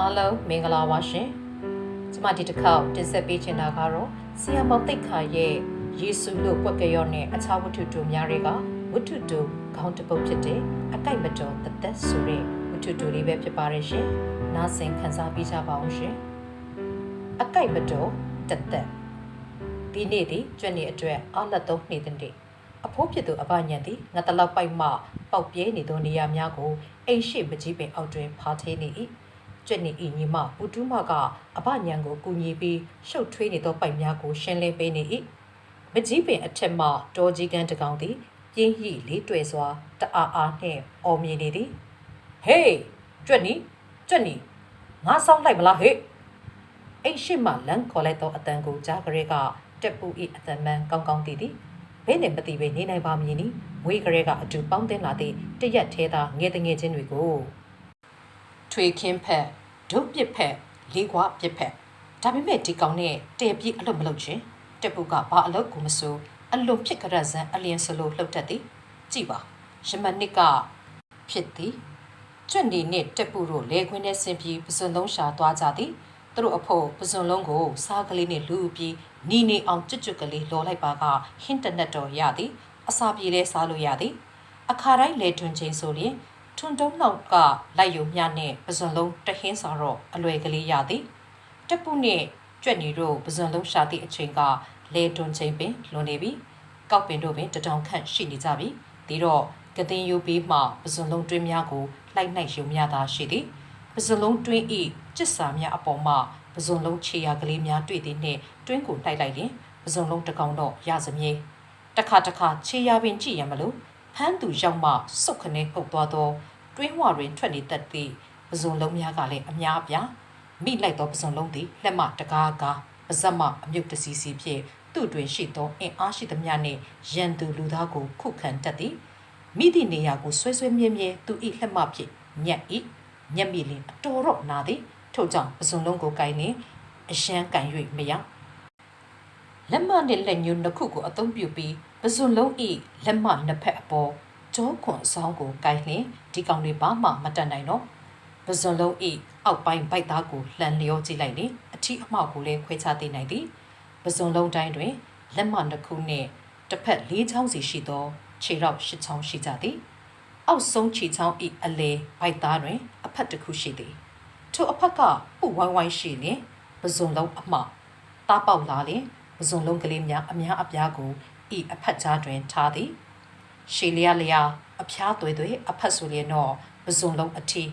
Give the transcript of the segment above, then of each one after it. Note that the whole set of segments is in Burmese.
အားလုံးမင်္ဂလာပါရှင်။ကျွန်မဒီတစ်ခေါက်တင်ဆက်ပေးချင်တာကတော့ဆီယမောင်တိတ်ခါရဲ့ယေရှုလို့ပွက်ကရော့နဲ့အခြားဝတ္ထုတူများတွေကဝတ္ထုတူခေါင်းတစ်ပုတ်ဖြစ်တဲ့အကိုက်မတော်တသက်ဆိုတဲ့ဝတ္ထုတူလေးပဲဖြစ်ပါတယ်ရှင်။နားဆင်ခန်းစားပေးကြပါအောင်ရှင်။အကိုက်မတော်တသက်ဒီနေ့ဒီကျွတ်နေအတွက်အားလက်သုံးနေတဲ့နေ့အဖိုးဖြစ်သူအပညာသည်ငါတလောက်ပိုက်မှပေါက်ပြဲနေသောနေရာများကိုအိမ်ရှိမကြီးပင်အောက်တွင်ဖားသေးနေ၏ ကျွတ်နေ၏ညီမပူတူးမကအပညာကိုကူညီပြီးရှုပ်ထွေးနေသောပိုက်များကိုရှင်းလင်းပေးနေ၏မကြီးပင်အထက်မှတောကြီးကန်းတကောင်သည်ပြင်းဟိလေးတွေ့စွာတအားအားနှင့်အော်မြင်နေသည်ဟေးကျွတ်နီကျွတ်နီငါဆောင်းလိုက်မလားဟေ့အိတ်ရှိမှလန်ခေါ်လိုက်သောအတန်ကိုကြားကြရဲကတက်ပူ၏အတန်မှန်ကောင်းကောင်းတည်သည်ဘဲနဲ့မတိပဲနေနိုင်ပါမည်နီဝေးကြရဲကအတူပေါင်းတင်လာသည့်တရက်သေးသာငယ်တငယ်ချင်းတွေကို ထွေခင်းဖက်ဒုတ်ပစ်ဖက်လေးခွာပစ်ဖက်ဒါပေမဲ့ဒီကောင်နဲ့တဲပြည့်အလုပ်မလုပ်ချင်းတက်ပူကဘာအလုပ်ကိုမဆိုအလွန်ဖြစ်ကြရဇန်အလျင်စလိုလှုပ်တတ်သည်ကြည်ပါရမနစ်ကဖြစ်သည်ကျွတ်နေနဲ့တက်ပူတို့လဲခွင်းနဲ့ဆင်ပြီးပစွန်သုံးရှာသွားကြသည်သူတို့အဖို့ပစုံလုံးကိုစားကလေးနဲ့လူပြီးနီနေအောင်ကျွတ်ကျွတ်ကလေးလော်လိုက်ပါကဟင်းတနက်တော်ရသည်အစာပြေလဲစားလို့ရသည်အခါတိုင်းလေတွင်ချင်းဆိုရင် ထွန်းတုံးနောက်ကလိုက်ယုံမြနဲ့ပစုံလုံးတဟင်းစာတော့အလွယ်ကလေးရသည်တက်ပုနဲ့ကြွက်နေတို့ပစုံလုံးရှာသည့်အချိန်ကလေတွင်ချင်းပင်လွန်နေပြီကောက်ပင်တို့ပင်တတောင်ခန့်ရှိနေကြပြီဒီတော့ကတင်ယူပြီးမှပစုံလုံးတွင်းများကိုလိုက်နိုင်ယုံမြတာရှိသည်ပဇွန်လုံးတွင်းဤကျစ်စာများအပေါ်မှပဇွန်လုံးခြေရာကလေးများတွေ့သည်နှင့်တွင်းကိုတိုက်လိုက်ရင်ပဇွန်လုံးတစ်ကောင်တော့ရစမြဲတခါတခါခြေရာပင်ကြည့်ရမလို့ ဖမ်းသူရောက်မှစုတ်ခနဲပုတ်သွားသောတွင်းဝတွင်ထွက်နေတတ်သည့်ပဇွန်လုံးများကလည်းအများအပြားမိလိုက်သောပဇွန်လုံးသည်လက်မတကားကားပါဇက်မအမြုပ်တစီစီဖြင့်သူ့တွင်ရှိသောအင်အားရှိသမျှနှင့်ရန်သူလူသားကိုခုခံတတ်သည်မိသည့်နေရာကိုဆွဲဆွဲမြဲမြဲသူ၏လက်မဖြင့်ညက်၏ညက်မိလင်အတော်တော့နာသည်ထို့ကြောင့်ပစုံလုံးကိုကိုင်းလင်အရှမ်းကန်၍မရလက်မနှင့်လက်ညှိုးနှစ်ခုကိုအသုံးပြုပြီး ပစုံလုံး၏လက်မနှစ်ဖက်အပေါ်ကြောခွန်အဆောင်ကိုကိုင်းလင်ဒီကောင်တွေဘာမှမတတ်နိုင်တော့ပစုံလုံး၏အောက်ပိုင်းဗိုက်သားကိုလှန်လျောကြည့်လိုက်လင်အထီးအမောက်ကိုလည်းခွဲခြားသိနိုင်သည်ပစုံလုံးတိုင်းတွင်လက်မနှစ်ခုနှင့်တစ်ဖက်လေးချောင်းစီရှိသောခြေထောက်ရှစ်ချောင်းရှိကြသည်အောက်ဆုံးခြေချောင်းဤအလေဘိုက်သားတွင် အဖက်တစ်ခုရှိသည်ထိုအဖက်ကဥဝိုင်းဝိုင်းရှိလျင်ပဇွန်လုံးအမတားပေါက်လာလျင်ပဇွန်လုံးကလေးများအများအပြားကို ဤအဖက်ကြားတွင်ထားသည်ရှေလျာလျာအဖျားသွေသွေအဖက်ဆိုလျင်တော့ပဇွန်လုံးအထီ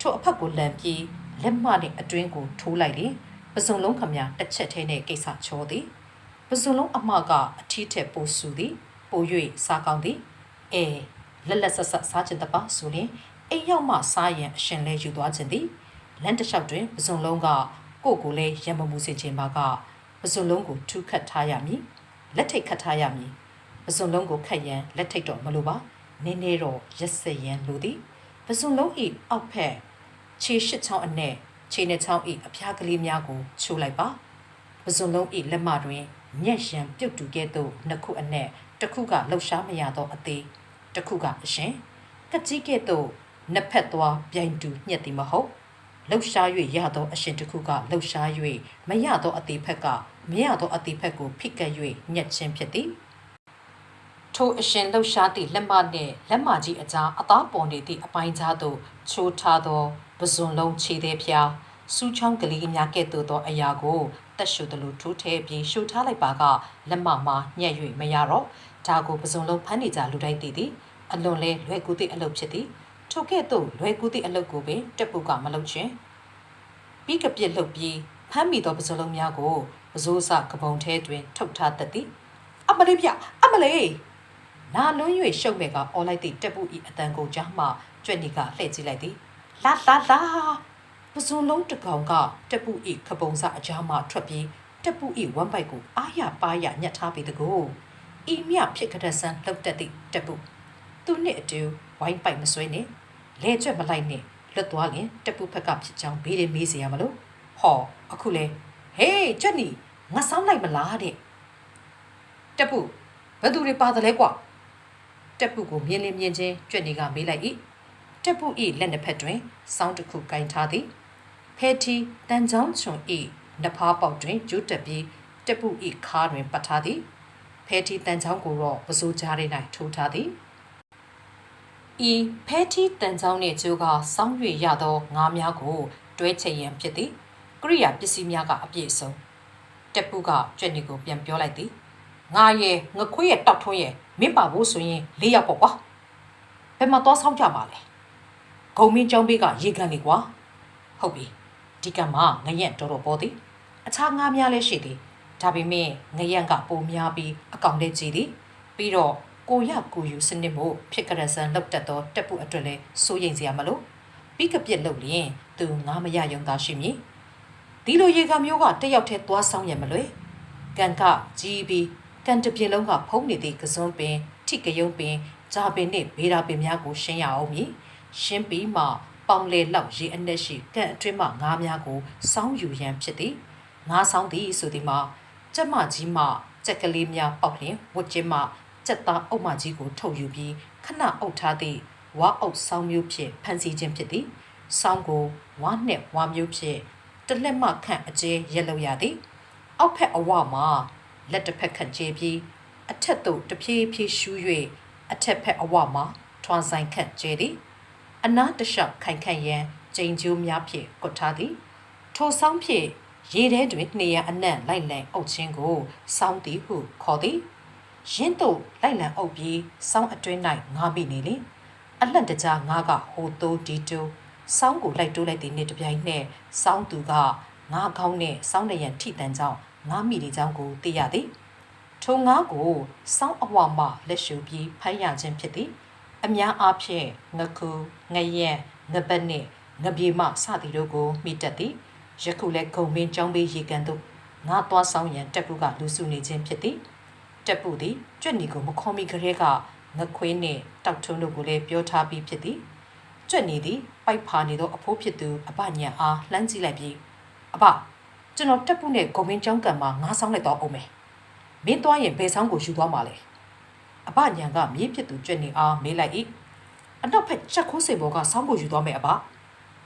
ထိုအဖက်ကိုလန်ပြီးလက်မနှင့်အတွင်းကိုထိုးလိုက်လျင်ပဇွန်လုံးခမများတစ်ချက်ထဲနဲ့ကိစ္စချောသည်ပဇွန်လုံးအမကအထီထက်ပိုဆူသည်ပို၍စားကောင်းသည်အဲလက်လက်ဆက်ဆက်စားခြင်းတပါဆိုရင်အိမ်ရောက်မှစားရင်အရှင်လဲယူသွားခြင်းသည်လမ်းတစ်လျှောက်တွင်ပစုံလုံးကကိုယ့်ကိုယ်လဲရမမှုစေခြင်းပါကပစုံလုံးကိုထူးခတ်ထားရမည် လက်ထိတ်ခတ်ထားရမည်ပစုံလုံးကိုခတ်ရန်လက်ထိတ်တော့မလိုပါနင်းနေတော့ရက်စက်ရန်လိုသည်ပစုံလုံးဤအောက်ဖက်ခြေရှစ်ချောင်းအနဲ့ခြေနှစ်ချောင်းဤအဖျားကလေးများကိုချိုးလိုက်ပါပစုံလုံးဤလက်မတွင်ညက်ရန်ပြုတ်တူကဲ့သို့နှစ်ခုအနဲ့တစ်ခုကလှုပ်ရှားမရသောအသေးတစ်ခုကအရှင်ကကြီးကဲ့သို့နှစ်ဖက်သွားပြိုင်တူညက်သည်မဟုတ်လှုပ်ရှား၍ရသောအရှင်တစ်ခုကလှုပ်ရှား၍မရသောအသေးဖက်ကမရသောအသေးဖက်ကိုဖိကပ်၍ညက်ခြင်းဖြစ်သည်ထိုအရှင်လှုပ်ရှားသည့်လက်မနှင့်လက်မကြီးအကြားအသားပေါ်နေသည့်အပိုင်းကြားသို့ချိုးထားသောပဇွန်လုံးခြေသေးဖျားစူးချောင်းကလေးများကဲ့သို့သောအရာကိုတက်ရှုသလိုထိုးထဲပြီးရှုထားလိုက်ပါကလက်မမှာညက်၍မရတော့ဒါကိုပဇွန်လုံးဖမ်းနေကြလူတိုင်းသိသည်အလွန်လဲလွယ်ကူသည့်အလုပ်ဖြစ်သည်ထိုကဲ့သို့လွယ်ကူသည့်အလုပ်ကိုပင်တက်ပုကမလုပ်ခြင်းပြီးကပြစ်လှုပ်ပြီးဖမ်းမိသောပဇွန်လုံးများကို အစိုးစကပုံထဲတွင် ထုတ်ထားတသည်အမလေးပြအမလေးနာလွန်း၍ရှုပ်မဲ့ကအော်လိုက်သည့်တက်ပူဤအတန်ကိုကြားမှကြွက်နီကလှည့်ကြည့်လိုက်သည်လာလာလာပစုံလုံးတကောင်ကတက်ပူဤခပုံစအကြားမှထွက်ပြီးတက်ပူဤဝမ်ပိုက်ကိုအာရပါရညှက်ထားပြီးတကိုဤမြဖြစ်ကတဲ့ဆန်းလှုပ်တက်သည့်တက်ပူသူနှင့်အတူဝိုင်းပိုက်မဆွေးနဲ့လဲကျွက်မလိုက်နဲ့လွတ်သွားရင်တက်ပူဖက်ကဖြစ်ကြောင်းဘေးတွေမေးစရာမလို့ဟောအခုလဲ ဟေးကြက်နီငါဆောင်းလိုက်မလားတဲ့တက်ပုဘယ်သူတွေပါတယ်လဲကွာတက်ပုကိုမြင်လင်းမြင်ချင်းကြွက်နီကမေးလိုက်၏တက်ပု၏လက်နှစ်ဖက်တွင်စောင်းတစ်ခုကင်ထားသည်ဖဖဲတီတန်ချောင်းချွန်ဤနဖားပေါက်တွင်ကျူးတက်ပြီးတက်ပုဤခါတွင်ပတ်ထားသည်ဖဲတီတန်ချောင်းကိုတော့ပစိုးကြားရ၌ထိုးထားသည်ဤဖဲတီတန်ချောင်းနှင့်ကျိုးကစောင်း၍ရသောငါးများကိုတွဲချရန်ဖြစ်သည် ကရိယာပစ္စည်းများကအပြည့်အစုံတက်ပုကကြွက်နေကိုပြန်ပြောလိုက်သည်ငါရဲ့ငခွေးရဲ့တောက်ထွန်းရဲ့မင်းပါဖို့ဆိုရင်လေးယောက်ပေါ့ကွာဘယ်မှာသွားဆောင်ကြပါလဲဂုံမင်းကျောင်းဘေးကရေကန်လေကွာဟုတ်ပြီဒီကံမှာငရက်တော်တော်ပေါ်သည်အခြားငါးများလည်းရှိသည်ဒါပေမဲ့ငရက်ကပိုများပြီးအကောင်လေးကြီးသည်ပြီးတော့ကိုရကိုယူစနစ်မို့ဖြစ်ကြရစံလောက်တက်သောတက်ပုအတွက်လည်းစိုးရိမ်စရာမလိုပြီးကပြစ်လုပ်လျင်သူငါမရယုံသာရှိမည် ဒီလိုရေကမျိုးကတက်ရောက်တဲ့သွားဆောင်ရမလွယ်ကန်ကကြီးပြီးကန်တပြင်းလုံးကဖုံးနေသည့်ကစွန်းပင်ထိကယုံပင်ဂျာပင်နှင့်ဘေးရာပင်များကိုရှင်းရအောင်မည်ရှင်းပြီးမှပေါင်လေလောက်ရေအနက်ရှိကန့်အတွင်းမှငါးများကိုစောင်းယူရန်ဖြစ်သည်ငါးဆောင်သည်ဆိုသည်မှာကျက်မကြီးမှကြက်ကလေးများပေါက်လျင်ဝတ်ကျင်းမှကြက်သားအုပ်မကြီးကိုထုတ်ယူပြီးခဏအုပ်ထားသည့်ဝါအုပ်ဆောင်းမျိုးဖြင့်ဖန်ဆီးခြင်းဖြစ်သည်ဆောင်းကိုဝါနှင့်ဝါမျိုးဖြင့် တလက်မခန့်အကျဲရက်လို့ရသည်အောက်ဖက်အဝမှာလက်တစ်ဖက်ခန့်ကျဲပြီးအထက်သို့တဖြည်းဖြည်းရှူး၍အထက်ဖက်အဝမှာထွန်ဆိုင်ခန့်ကျဲသည်အနားတလျှောက်ခိုင်ခန့်ရန်ကျိန်ကျိုးများဖြင့်ကွတ်ထားသည်ထိုဆောင်းဖြင့်ရေထဲတွင်နေရအနံ့လိုက်လံအုပ်ခြင်းကိုစောင်းသည်ဟုခေါ်သည်ရင်းတို့လိုက်လံအုပ်ပြီးစောင်းအတွင်း၌ငါမိနေလေအလန့်တကြားငါကဟိုတိုးဒီတိုး စောင်းကိုလိုက်တိုးလိုက်သည်နှင့်တပြိုင်နက်စောင်းသူကငါကောင်းနဲ့စောင်းနေရန်ထိတန်ကြောင်းငါမိနေကြောင်းကိုသိရသည်ထိုငါကိုစောင်းအဝမှလက်ရှုပြီးဖိုင်းရခြင်းဖြစ်သည် အများအားဖြင့်ငခုငရက်ငပတ်နှင့်ငပြေမစသည်တို့ကိုမိတက်သည်ယခုလည်းဂုံမင်းចောင်းပေးရေကန်တို့ငါသွားဆောင်ရန်တက်ပုကလူစုနေခြင်းဖြစ်သည်တက်ပုသည်ကြွက်နီကိုမခေါ်မိကလေးကငခွေးနှင့်တောက်ထုံးတို့ကိုလည်းပြောထားပြီးဖြစ်သည် ကြွက်နီသည်ပိုက်ဖာနေသောအဖိုးဖြစ်သူအပညံအားလှမ်းကြည့်လိုက်ပြီးအပကျွန်တော်တက်ပုနဲ့ဂုံမင်းចောင်းကန်မှာငါဆောင်လိုက်တော့အောင်မယ်မင်းသွားရင်ဘယ်ဆောင်ကိုယူသွားမှာလဲအဘညာကမြေးဖြစ်သူကြွနေအားမေးလိုက်၏အနောက်ဖက်ချက်ခိုးစင်ဘောကစောင်းကိုယူသွားမယ်အဘ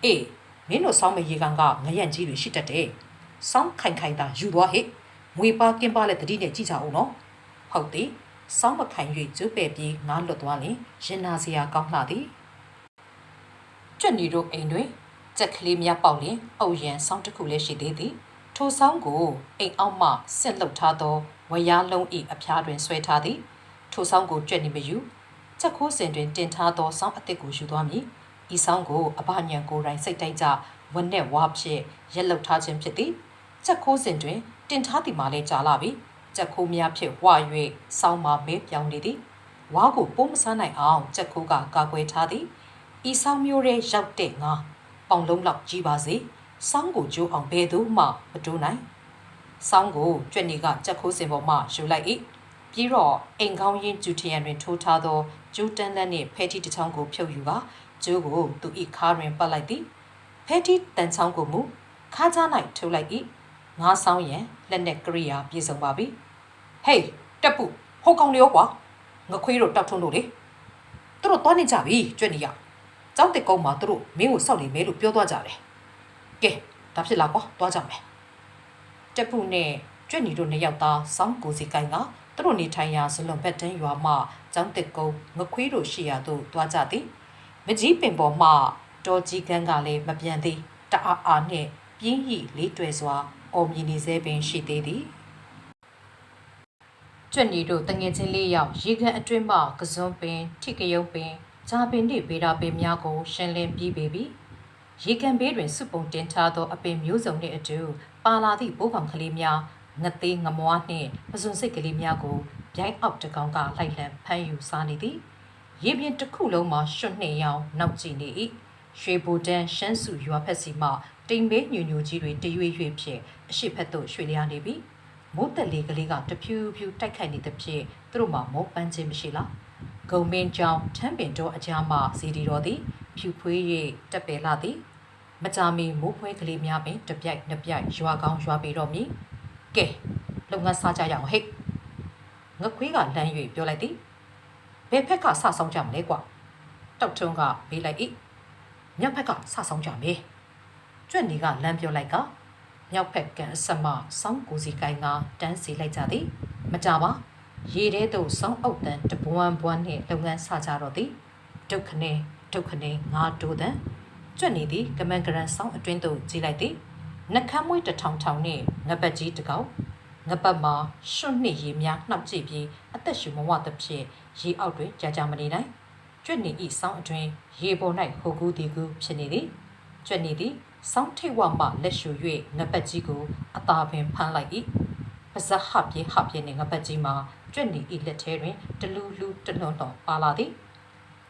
အေးမင်းတို့စောင်းမရေကန်ကငရန့်ကြီးတွေရှိတတ်တယ်စောင်းခိုင်ခိုင်သာယူသွားဟိငွေပါကင်းပါလက်တတိနဲ့ကြည့်ကြအောင်နော်ဟုတ်သည်စောင်းမခိုင်၍ကျုပ်ပဲ့ပြီးငါလွတ်သွားလင်ရင်နာစရာကောင်းလှသည် ကြွနေတို့အိမ်တွင်ကြက်ကလေးများပေါက်လင်အုပ်ရန်စောင်းတစ်ခုလည်းရှိသေးသည်ထိုစောင်းကိုအိမ်အောက်မှဆက်လှုပ်ထားသောဝရလုံး၏အဖျားတွင်ဆွဲထားသည်ထိုဆောင်ကိုကြွက်နေမယူချက်ခိုးစင်တွင်တင်ထားသောဆောင်းအသစ်ကိုယူသွားမည်ဤဆောင်းကိုအဘညံကိုယ်တိုင်စိတ်တိုက်ကြဝက်နဲ့ဝါဖြင့်ရက်လောက်ထားခြင်းဖြစ်သည်ချက်ခိုးစင်တွင်တင်ထားသည်မှာလည်းကြာလာပြီချက်ခိုးများဖြင့်ဝါ၍ဆောင်းမှာမဲပြောင်းနေသည်ဝါကိုပိုးမဆန်းနိုင်အောင်ချက်ခိုးကကာကွယ်ထားသည် ဤဆောင်းမျိုးရဲ့ရောက်တဲ့ငါပေါင်လုံးလောက်ကြီးပါစေဆောင်းကိုကျိုးအောင်ဘယ်သူမှမတိုးနိုင်ဆောင်းကိုကြွက်နေကချက်ခိုးစင်ပေါ်မှယူလိုက်၏ပြီးတော့အိမ်ကောင်းရင်းကျူထရန်တွင်ထိုးထားသောကျိုးတန်းလက်နှင့်ဖဲတီတစ်ချောင်းကိုဖြုတ်ယူကကျိုးကိုသူ၏ခါတွင်ပတ်လိုက်သည်ဖဲတီတန်ချောင်းကိုမူခါးကြား၌ထုတ်လိုက်၏ငါးဆောင်ရန်လက်နဲ့ကရိယာပြေဆုံးပါပြီဟေးတက်ပူဟိုကောင်လျောကွာငခွေးတို့တောက်ထုံးတို့လေသူတို့သွားနေကြပြီကြွနေရ ကျောင်းတက်ကုန်းမှာသူတို့မင်းကိုစောက်နေမဲလို့ပြောသွားကြတယ်ကဲဒါဖြစ်လာကွာသွားကြမယ်တက်ပူနဲ့ကြွနေတို့နှစ်ယောက်သားစောင်းကိုစီကိုင်းကသူတို့နေထိုင်ရာဇလွန်ဘက်တန်းရွာမှကျောင်းတက်ကုန်းငခွေးတို့ရှိရာသို့သွားကြသည်မကြီးပင်ပေါ်မှတော်ကြီးကန်းကလည်းမပြန်သေးတအားအားနှင့်ပြင်းရီလေးတွယ်စွာအော်မြင်နေစေပင်ရှိသေးသည်ကျွတ်နီတို့တငယ်ချင်းလေးယောက်ရေကန်အတွင်းမှကစွန်းပင်ထိကယုံပင် ဂျာပင်နှင့်ဗေဒာပင်များကို ရှင်းလင်းပြီးပေပြီရေကန်ဘေးတွင်စုပုံတင်ထားသောအပင်မျိုးစုံနှင့်အတူပါလာသည့်ဘိုးကောင်ကလေးများငသေးငမွားနှင့်ပစွန်စိတ်ကလေးများကိုဗျိုင်းအောက်တကောင်ကလိုက်လံဖမ်းယူစားနေသည်ရေပြင်တစ်ခုလုံးမှာရွှွတ်နှင်ရောင်နောက်ကြည့်နေ၏ရွှေဘိုတန်းရှမ်းစုရွာဖက်စီမှတိမ်ဘေးညူညူကြီးတွေတရွေ့ရွေ့ဖြင့်အရှိဖက်သို့ရွှေ့လျားနေပြီမိုးတက်လေးကလေးကတဖြူဖြူတိုက်ခိုက်နေသဖြင့်သူတို့မှမောပန်းခြင်းမရှိလား ဂုံမင်းကြောင်ထမ်းပင်တော်အကြားမှစီဒီတော်သည် ဖြူဖွေး၍တက်ပယ်လာသည်မကြမီမိုးဖွဲကလေးများပင်တပြိုက်နှစ်ပြိုက်ရွာကောင်းရွာပေတော့မည်ကဲလုပ်ငန်းစားကြရအောင်ဟဲ့ငခွေးကလမ်း၍ပြောလိုက်သည်ဘယ်ဖက်ကစဆောင်ကြမလဲကွာတောက်ထုံးကမေးလိုက်၏မြောက်ဖက်ကစဆောင်ကြမယ်ကျွတ်နေကလမ်းပြောလိုက်ကမြောက်ဖက်ကန်အဆက်မစောင်းကိုစီကိုင်းကတန်းစီလိုက်ကြသည် မကြပါ ရေထဲသို့စောင်းအုပ်တန်တဘွမ်ဘွမ်နှင့်လုပ်ငန်းဆကြတော့သည်ဒုက္ခနေဒုက္ခနေငါတိုးတန်ကျွတ်နေသည်ကမန်ကရန်စောင်းအတွင်းသို့ကြီးလိုက်သည်နှကမ်းမွေးတထောင်ထောင်နှင့်ငပတ်ကြီးတစ်ကောင်ငပတ်မှာရွှွနှစ်ရေများနှောက်ကြည့်ပြီးအသက်ရှူမဝသဖြင့်ရေအောက်တွင်ကြာကြာမနေနိုင်ကျွတ်နေ၏စောင်းအတွင်းရေပေါ်၌ဟိုကူးတီကူးဖြစ်နေသည်ကျွတ်နေသည်စောင်းထိတ်ဝမှလက်ရှူ၍ငပတ်ကြီးကိုအသာပင်ဖမ်းလိုက်၏ပါဇက်ဟပ်ပြေဟပ်ပြေနှင့်ငပတ်ကြီးမှာ ကျွတ်နေ၏လက်ထဲတွင်တလူးလူးတလွန်တော်ပါလာသည်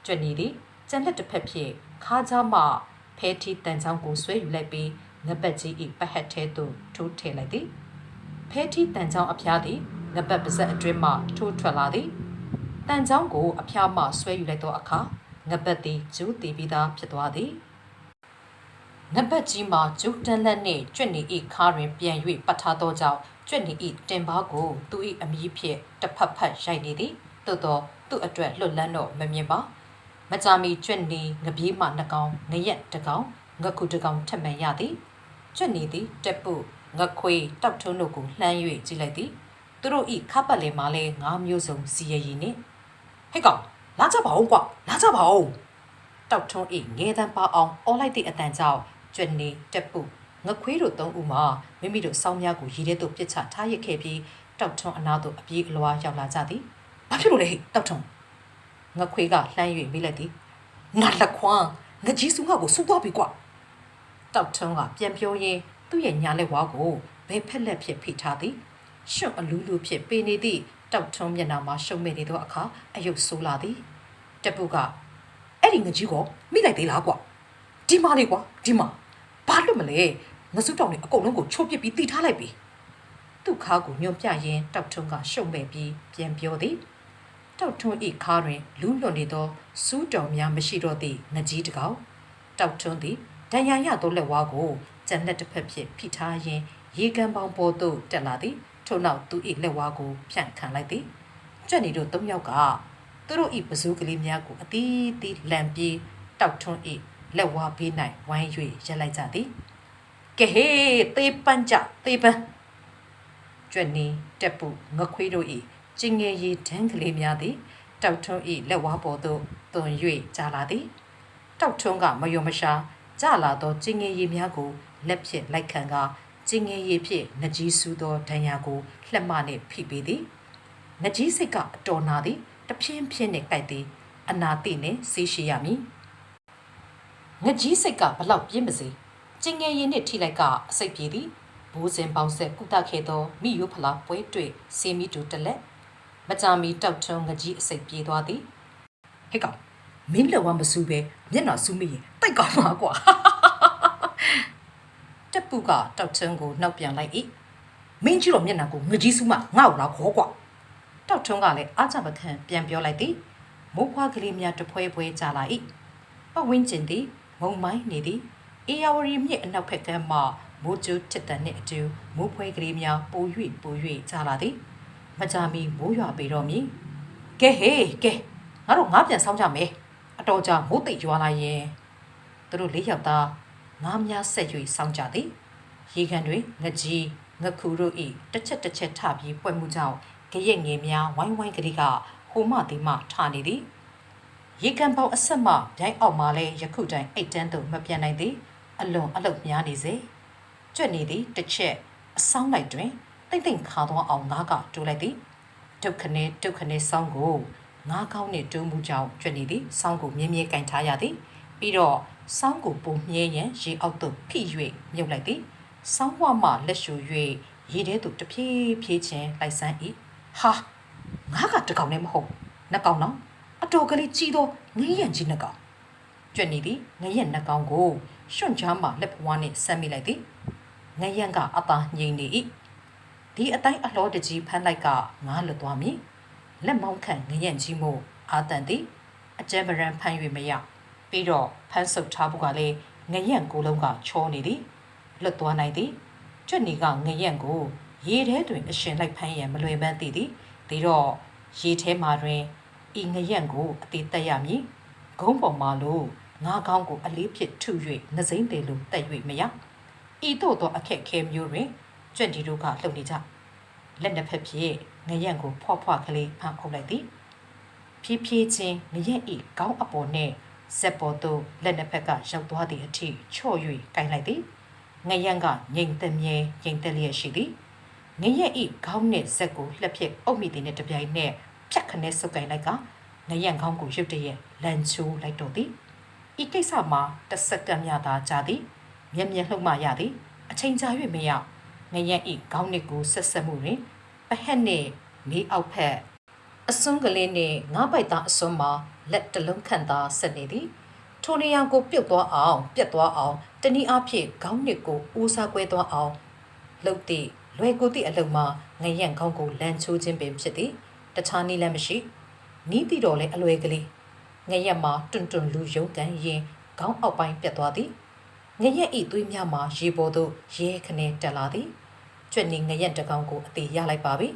ကျွတ်နေသည်ကျန်လက်တစ်ဖက်ဖြင့်ခါးကြားမှဖဲထီတန်ချောင်းကိုဆွဲယူလိုက်ပြီးငပတ်ကြီး၏ပဟက်ထဲသို့ထိုးထည့်လိုက်သည်ဖဲထီတန်ချောင်းအဖျားသည်ငပတ်ပါဇက်အတွင်းမှထိုးထွက်လာသည်တန်ချောင်းကိုအဖျားမှဆွဲယူလိုက်သောအခါငပတ်သည်ကျူးတည်ပြီးသားဖြစ်သွားသည်ငပတ်ကြီးမှာကျူးတန်လက်နှင့်ကျွတ်နေ၏ခါတွင်ပြန်၍ပတ်ထားသောကြောင့် ကျွတ်နေ၏တင်ပါကိုသူ၏အမည်ဖြင့်တစ်ဖက်ဖက်ရိုက်နေသည်သို့သောသူ့အတွက်လွတ်လန်းတော့မမြင်ပါမကြမီကျွတ်နေငပြေးမှနှကောင်ငရက်တစ်ကောင်ငခုတစ်ကောင်ထက်မှန်ရသည်ကျွတ်နေသည်တက်ပုငခွေတောက်ထုံးတို့ကိုလှမ်း၍ကြည့်လိုက်သည်သူတို့ဤခပ်ပတ်လေမှာလဲငါးမျိုးစုံစီရည်ရည်နှင့်ဟဲ့ကောင်လာကြပါဦးကွာလာကြပါဦးတောက်ထုံးဤငဲတန်းပါအောင်အော်လိုက်သည့်အတန်ကြောင့်ကျွတ်နေတက်ပု ငခွေတို့သုံးဦးမှာမိမိတို့စောင်းများကိုရည်ထဲသို့ပစ်ချထားရစ်ခဲ့ပြီးတောက်ထုံးအနာသို့အပြေးအလွှာရောက်လာကြသည်ဘာဖြစ်လို့လဲဟဲ့တောက်ထုံးငခွေကလှမ်း၍မိလိုက်သည်ငါလက်ခွန်းငကြီးစုငါ့ကိုစူသွားပြီကွာတောက်ထုံးကပြန်ပြောရင်းသူ့ရဲ့ညာလက်ဝါးကိုဘယ်ဖက်လက်ဖြစ်ဖိထားသည်ရှွတ်အလူးလူဖြစ်ပေနေသည့်တောက်ထုံးမျက်နှာမှာရှုံမဲ့နေသောအခါအယုတ်ဆိုးလာသည်တပုကအဲ့ဒီငကြီးကိုမိလိုက်သေးလားကွာဒီမလေးကွာဒီမဘာလို့မလဲ ငစုတောင်နေအကုန်လုံးကိုချိုးပစ်ပြီးတိထားလိုက်ပြီသူ့ခါကိုညွန်ပြရင်းတောက်ထုံးကရှုံမဲ့ပြီးပြန်ပြောသည်တောက်ထုံးဤခါတွင်လူးလွန်နေသောစူးတော်များမရှိတော့သည့်ငကြီးတစ်ကောင်တောက်ထွန်းသည်ဒဏ်ရာရသောလက်ဝါးကိုကျန်လက်တစ်ဖက်ဖြင့်ဖိထားရင်းရေကန်ပေါင်းပေါ်သို့တက်လာသည်ထို့နောက်သူ၏လက်ဝါးကိုဖြန့်ခံလိုက်သည်ကြွက်နေတို့သုံးယောက်ကသူတို့၏ပစိုးကလေးများကိုအသီးသီးလန်ပြေးတောက်ထွန်း၏လက်ဝါးဘေး၌ဝိုင်း၍ရက်လိုက်ကြသည် ကဲဟေးသေပန်းကြသေပန်းကြွက်နေတက်ပူငခွေးတို့၏ကျင်ငယ်ရီဒန်းကလေးများသည်တောက်ထွန်း၏လက်ဝါးပေါ်သို့တွန်၍ကြာလာသည်တောက်ထုံးကမယုံမရှာကြလာသောကျင်ငယ်ရည်များကိုလက်ဖြင့်လိုက်ခံကကျင်ငယ်ရည်ဖြင့်ငကြီးဆူသောဒဏ်ရာကိုလက်မနှင့်ဖိပေးသည်ငကြီးစိတ်ကအတော်နာသည်တဖြင်းဖြင်းနှင့်ကြိုက်သည်အနာတိနှင့်ဆေးရှိရမည်ငကြီးစိတ်ကဘလောက်ပြင်းပါစေ ကျင်ငယ်ရည်နှင့်ထိလိုက်ကအစိတ်ပြေသည်ဘိုးစင်ပေါင်းဆက်ကုတခဲ့သောမိယိုဖလားပွဲတွေ့စေမီတူတလက်မကြမီတောက်ထုံးငကြီးအစိတ်ပြေးသွားသည်ဟဲ့ကောင်မင်းလက်ဝါမစူးပဲမျက်နှာစူးမိရင်တိုက်ကောင်းပါကွာတက်ပူကတောက်ချန်းကိုနှောက်ပြန်လိုက်၏မင်းကြီးတော့မျက်နှာကိုငကြီးစူးမငါ့ကိုလာခေါ်ကွာတောက်ထုံးကလည်းအားကြပခံပြန်ပြောလိုက်သည်မိုးဖွားကလေးများတဖွဲဖွဲကြလာ၏ပဝင်းကျင်သည်မုံမိုင်းနေသည် အေယာဝရီမြစ်အနောက်ဘက်ကမ်းမှမိုးကျူးထစ်တန်နှင့်အတူမိုးဖွဲကလေးများပို၍ပို၍ကြလာသည်မကြမီမိုးရွာပေတော့မည်ကဲဟေးကဲငါတို့ငါပြန်ဆောင်ကြမယ်အတော်ကြာမိုးတိတ်ရွာလာရင်သူတို့လေးယောက်သားငါးများဆက်၍စောင်းကြသည်ရေကန်တွင်ငကြီးငခုတို့၏တစ်ချက်တစ်ချက်ထပြီးပွက်မှုကြောင့်ကြရက်ငယ်များဝိုင်းဝိုင်းကလေးကဟိုမှဒီမှထနေသည်ရေကန်ပေါက်အဆက်မှဗျိုင်းအောက်မှလည်းယခုတိုင်အိတ်တန်းသို့မပြန်နိုင်သည် အလွန်အလုတ်များနေစေကြွက်နေသည်တစ်ချက်အဆောင်လိုက်တွင်တိတ်တိတ်ခါသွားအောင်ငါးကတိုးလိုက်သည်ဒုက္ခနဲ့ဒုက္ခနဲ့ဆောင်းကိုငါးကောင်းနဲ့တွုံးမှုကြောင့်ကျွတ်နေသည်စောင်းကိုမြင်းမြဲကင်ထားရသည်ပြီးတော့စောင်းကိုပုံမြဲရန်ရေအောက်သို့ဖိ၍မြုပ်လိုက်သည်စောင်းဝမှလက်ရှူ၍ရေထဲသို့တဖြည်းဖြည်းချင်းလိုက်ဆန်း၏ဟာငါကတကောင်နဲ့မဟုတ်နှစ်ကောင်တော့အတော်ကလေးကြီးသောငရံကြီးနှစ်ကောင်ကျွတ်နေသည်ငရံနှစ်ကောင်ကို ရွှွန့်ချားမှလက်ပွားနှင့်ဆက်မိလိုက်သည်ငရံကအသာငြိမ်နေ၏ဒီအတိုင်းအလှောတကြီးဖမ်းလိုက်ကငါလွတ်သွားမည်လက်မောင်းခန့်ငရက်ကြီးမို့အာတန်သည်အကျဲပရန်ဖမ်း၍မရပြီးတော့ဖမ်းဆုပ်ထားဖို့ကလည်းငရက်ကိုလုံးကချောနေသည်လွတ်သွားနိုင်သည်ကျွတ်နီကငရက်ကိုရေထဲတွင်အရှင်လိုက်ဖမ်းရန်မလွယ်ပန်းသည်သည်ဒီတော့ရေထဲမှာတွင်ဤငရက်ကိုအသေးတက်ရမည်ဂုံးပေါ်မှာလို့ ငါးကောင်းကိုအလေးဖြစ်ထု၍နှစိမ့်တယ်လို့တက်၍မရဤသို့သောအခက်ခဲမျိုးတွင်ကြွန့်ဒီတို့ကလှုပ်နေကြလက်နှစ်ဖက်ဖြင့်ငရန့်ကိုဖွားဖွားကလေးဖန်အုပ်လိုက်သည်ဖြည်းဖြည်းချင်းငရန့်ဤကောင်းအပေါ်နှင့်ဇက်ပေါ်သို့လက်နှစ်ဖက်ကရောက်သွားသည့်အထိချော့၍ကင်လိုက်သည်ငရန့်ကငိမ်သက်မြဲငိမ်သက်လျက်ရှိသည်ငရက်ဤခေါင်းနဲ့ဇက်ကိုလှက်ဖြစ်အုပ်မိတဲ့နဲ့တပြိုင်နက်ဖြတ်ခနဲ့စုပ်ကိုင်လိုက်ကငရက်ခေါင်းကိုရုတ်တရက်လန်ချိုးလိုက်တော့သည် ဤကိစ္စမှာတစ်စက္ကန့်မြသာကြာသည်မျက်မျက်လှုပ်မှရသည်အချိန်ကြာ၍မရငရက်ဤခေါင်းနစ်ကိုဆက်ဆက်မှုတွင်ပဟက်နှင့်မီးအောက်ဖက်အစွန်းကလေးနှင့်ငါးပိုက်သားအစွန်းမှာလက်တစ်လုံးခန့်သာဆက်နေသည်ထိုနေရာကိုပြုတ်သွားအောင်ပြတ်သွားအောင်တနည်းအားဖြင့်ခေါင်းနစ်ကိုဦးစားကွဲသွားအောင်လှုပ်သည့်လွယ်ကူသည့်အလုံမှာငရက်ခေါင်းကိုလန်ချိုးခြင်းပင်ဖြစ်သည်တခြားနည်းလည်းမရှိနီးပြီးတော့လည်းအလွယ်ကလေး ငရက်မှာတွန်တွန်လူယုံကန်ရင်ခေါင်းအောက်ပိုင်းပြတ်သွားသည်ငရက်ဤသွေးများမှာရေပေါ်သို့ရဲခနဲတက်လာသည်ကျွတ်နေငရက်တကောင်ကိုအသေးရလိုက်ပါပြီ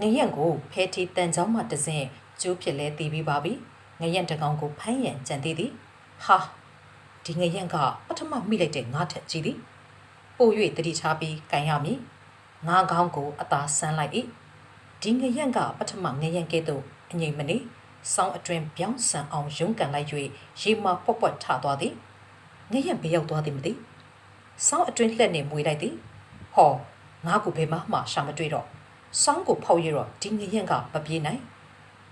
ငရက်ကိုဖဲတီတန်ချောင်းမှတစင်ကျိုးဖြစ်လဲတည်ပြီးပါပြီငရက်တကောင်ကိုဖမ်းရန်ကြံသေးသည်ဟာဒီငရက်ကပထမမိလိုက်တဲ့ငါးထက်ကြီးသည်ပို၍တတိချပြီးကန်ရမည်ငါးကောင်းကိုအသာဆန်းလိုက်၏ဒီငရက်ကပထမငရက်ကဲ့သို့အငိမ့်မနေ စောင်းအတွင်ပြောင်းဆန်အောင်ရုန်းကန်လိုက်၍ရေမပွက်ပွက်ထသွားသည်ငရက်ဘေးရောက်သွားသည်မသိစောင်းအတွင်လှက်နေမွေလိုက်သည်ဟောငါ့ကိုဘယ်မှမှရှာမတွေ့တော့စောင်းကိုဖောက်ရတော့ဒီငရက် ကမပြေးနိုင်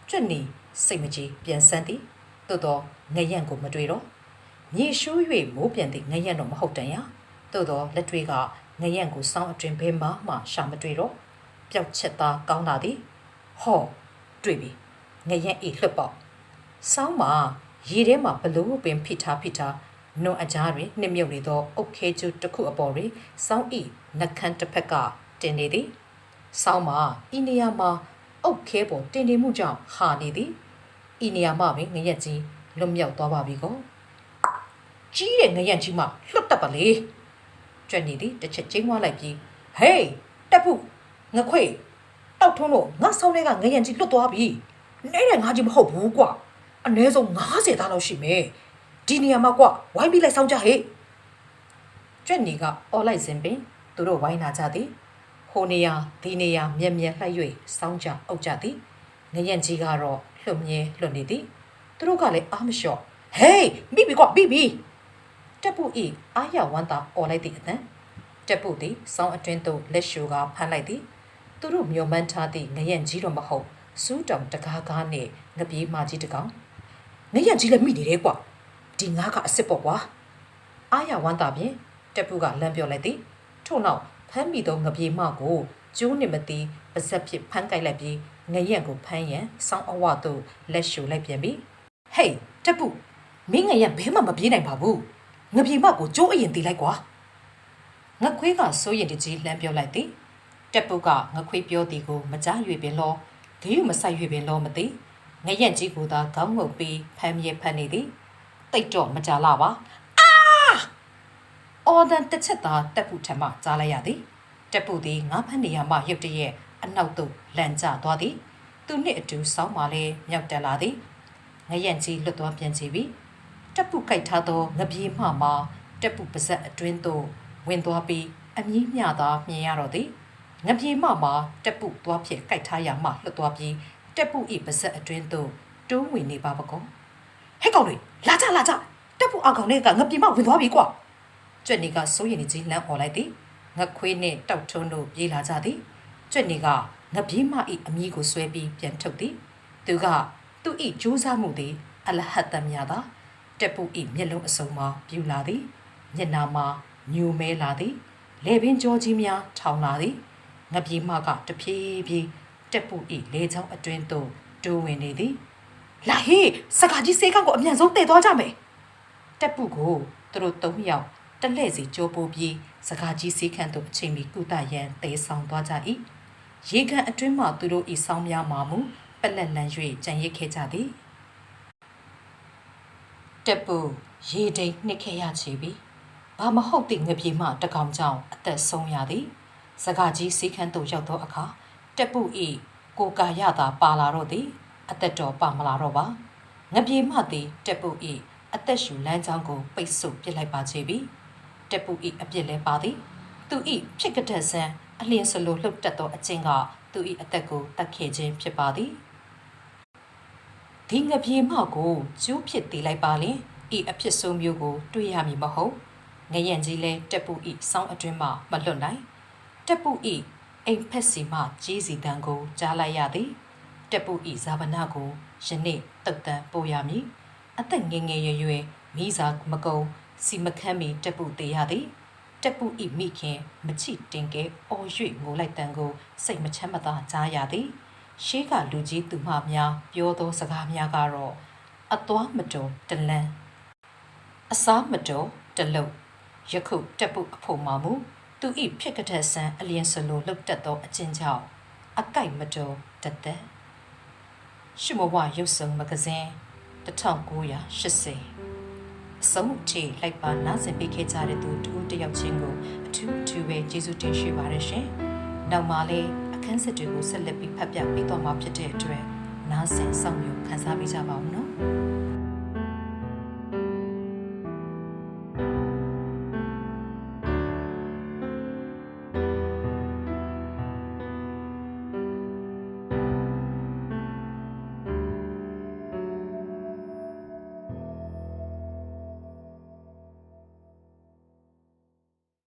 ကျွတ်နီစိတ်မကြီးပြန်ဆန်းသည်သို့တော့ငရက်ကိုမတွေ့တော့မြေရှိုး၍မိုးပြန်သည့်ငရက်တော့မဟုတ်တန်ရာသို့တော့လက်တွေကငရန့်ကိုစောင်းအတွင်ဘဲမှမှရှာမတွေ့တော့ပျောက်ချက်သားကောင်းလာသည်ဟောတွေ့ပြီ ငရန့်ဤလှပ်ပေါက်စောင်းမှာရေထဲမှာဘလို့ပင်ဖိထားဖိထားနွန်အကြားတွင်နှိမ့်မြုပ်နေသောအုတ်ခဲကျူတစ်ခုအပေါ်တွင်စောင်းဤနှကန်းတစ်ဖက်ကတင်နေသည်စောင်းမှာဤနေရာမှာအုတ်ခဲပေါ်တင်နေမှုကြောင့်ဟာနေသည်ဤနေရာမှာပင်ငရက်ကြီးလွတ်မြောက်သွားပါပြီကောကြီးတဲ့ငရက်ကြီးမှလွတ်တတ်ပါလေကြွက်နေသည်တစ်ချက်ချင်းဝါလိုက်ပြီးဟေးတက်ဖို့ငခွေတောက်ထုံးလို့ငါဆောင်းထဲကငရံကြီးလွတ်သွားပြီ နေတဲ့ငါကြီးမဟုတ်ဘူးကွာအနည်းဆုံး90သားလောက်ရှိမယ်ဒီနေရာမှာကွာဝိုင်းပြီးလိုက်ဆောင်ကြဟေ့ကြွက်နေကအော်လိုက်စဉ်ပင်သူတို့ဝိုင်းလာကြသည်ဟိုနေရာဒီနေရာမျက်မျက်လှည့်၍စောင်းကြအုပ်ကြသည်ငရံကြီးကတော့လွတ်မြဲလွတ်နေသည်သူတို့ကလည်းအားမလျှော့ဟေးမိပြီကွာမိပြီတက်ပုဤအာရဝန္တာអော်လိုက်သည့်အတန်တက်ပုသည်စောင်းအတွင်းသို့လက်ရှူကဖမ်းလိုက်သည်သူတို့မျောမှန်းထားသည့်ငရက်ကြီးတော့မဟုတ် စူးတောင်တကားကားနှင့်ငပြေးမကြီးတစ်ကောင်ငရက်ကြီးလည်းမိနေတယ်ကွာဒီငါးကအစ်စ်ပေါ့ကွာအာရဝန္တာဖြင့်တက်ပုကလမ်းပြောလိုက်သည်ထို့နောက်ဖမ်းမိသောငပြေးမကိုကျိုးနှင့်မသိပါဇက်ဖြစ်ဖမ်းကိုက်လိုက်ပြီးငရက်ကိုဖမ်းရန်စောင်းအဝသို့လက်ရှူလိုက်ပြန်ပြီဟေးတက်ပုမင်းငရက်ဘဲမှမပြေးနိုင်ပါဘူးငပြေမကိုကျိုးအရင်တီးလိုက်ကွာငခွေးကစိုးရင်တကြီးလှမ်းပြောလိုက်သည်တက်ပုတ်ကငခွေးပြောသည်ကိုမကြား၍ပင်လော ဂေးယူမဆိုင်၍ပင်လောမသိငရက်ကြီးကိုသာခေါင်းငုပ်ပြီးဖမ်းမြေဖမ်းနေသည်တိတ်တော့မကြလာပါအာအော်ဒန်တစ်ချက်သာတက်ပုထံမှကြားလိုက်ရသည်တက်ပုသည်ငါဖမ်းနေရမှရုတ်တရက်အနောက်သို့လန်ကျသွားသည်သူနှင့်အတူစောင်းမှလည်းမြောက်တက်လာသည်ငရက်ကြီးလွတ်သွားပြန်ချပြီတက်ပုကိုက်ထားသောငပြေမှမှတက်ပုပါဇက်အတွင်းသို့ဝင်သွားပြီးအမြင့်မြသာမြင်ရတော့သည် ငပြေမှမှတက်ပုသွားဖြစ်ကိုက်ထားရမှလွတ်သွားပြီးတက်ပုဤပါဇက်အတွင်းသို့တိုးဝင်နေပါပကောဟဲ့ကောင်တွေလာကြလာကြတက်ပုအကောင်နဲ့ကငပြေမှဝင်သွားပြီကွာကျွက်နေကစိုးရင်ကြီးလမ်းអော်လိုက်သည်ငခွေးနှင့်တောက်ထုံးတို့ပြေးလာကြသည်ကျွက်နေကငပြေမှဤအမီးကိုဆွဲပြီးပြန်ထုတ်သည်သူကသူဤကြိုးစားမှုသည်အလဟတ်တမြသာတက်ပုဤမျက်လုံးအစုံမှာပြူလာသည်မျက်နာမှာညူမဲလာသည်လေပင်ကြောကြီးများထောင်လာသည် ငပြေမကတဖြည်းဖြည်းတက်ပုဤလေချောင်းအတွင်းသို့တိုးဝင်နေသည်လာဟေးစကားကြီးစေးကောက်ကိုအမြန်ဆုံးတည်သွားကြမယ်တက်ပုကိုသူတို့သုံးယောက်တလှည့်စီကြိုးပိုးပြီးစကားကြီးစေးခန့်သို့အချိန်မီကုသရန်တေဆောင်သွားကြ၏ရေကန်အတွင်းမှသူတို့ဤဆောင်းများမှာမူပက်လက်လန်၍ကြံရစ်ခဲ့ကြသည်တက်ပူရေတိမ်နှစ်ခဲ့ရချီပြီဘာမဟုတ်သည့်ငပြေမှတကောင်ကြောင့်အသက်ဆုံးရသည် စကားကြီးစီးခန်းသို့ရောက်သောအခါတက်ပူဤကိုကာရသာပါလာတော့သည်အသက်တော်ပါမလာတော့ပါငပြေမှသည်တက်ပူဤအသက်ရှူလမ်းကြောင်းကိုပိတ်ဆို့ပစ်လိုက်ပါချေပြီတက်ပူဤအပြစ်လဲပါသည်သူဤဖြစ်ကတဲ့ဆန်းအလင်းစလိုလှုပ်တက်သောအကျင့်ကသူဤအသက်ကိုတတ်ခဲ့ခြင်းဖြစ်ပါသည်ဒီငပြေမကိုကျိုးဖြစ်သေးလိုက်ပါလင်ဤအဖြစ်ဆုံးမျိုးကို တွေ့ရမည်မဟုတ်ငရံကြီးလဲတက်ပူဤစောင်းအတွင်းမှမလွတ်နိုင် တက်ပူဤအိမ်ဖက်စီမှကြီးစီတန်ကိုကြားလိုက်ရသည်တက်ပူဤဇာဗနာကိုယနေ့တုတ်တန်ပို့ရမည်အသက်ငယ်ငယ်ရွယ်ရွယ်မိစာမကုံစီမခမ်းမီတက်ပူသေးရသည်တက်ပူဤမိခင်မချိတင်ကဲအော်၍ငိုလိုက်တန်ကိုစိတ်မချမ်းမသာကြားရသည်ရှေးကလူကြီးသူမများပြောသောစကားများကတော့အသွားမတော်တလန်းအစားမတော်တလုံးယခုတက်ပုအဖို့မှာမူ သူဤဖြစ်ကတဲ့ဆန်းအလျင်စလိုလှုပ်တက်သောအချင်းကြောင့်အကိုက်မတော်တသက်ရှမဝရုပ်စုံမဂဇင်း1980အဆုံးထိလိုက်ပါနားဆင်ပေးခဲ့ကြတဲ့သူတူတယောက်ချင်းကိုအထူးအထူးပဲကျေးဇူးတင်ရှိပါတယ်ရှင်။နောက်မှလည်းအခန်းစစ်တွေကိုဆက်လက်ပြီးဖတ်ပြပေးတော့မှာဖြစ်တဲ့အတွက်နားဆင်ဆောင်ယူခန်းစားပေးကြပါဦးနော်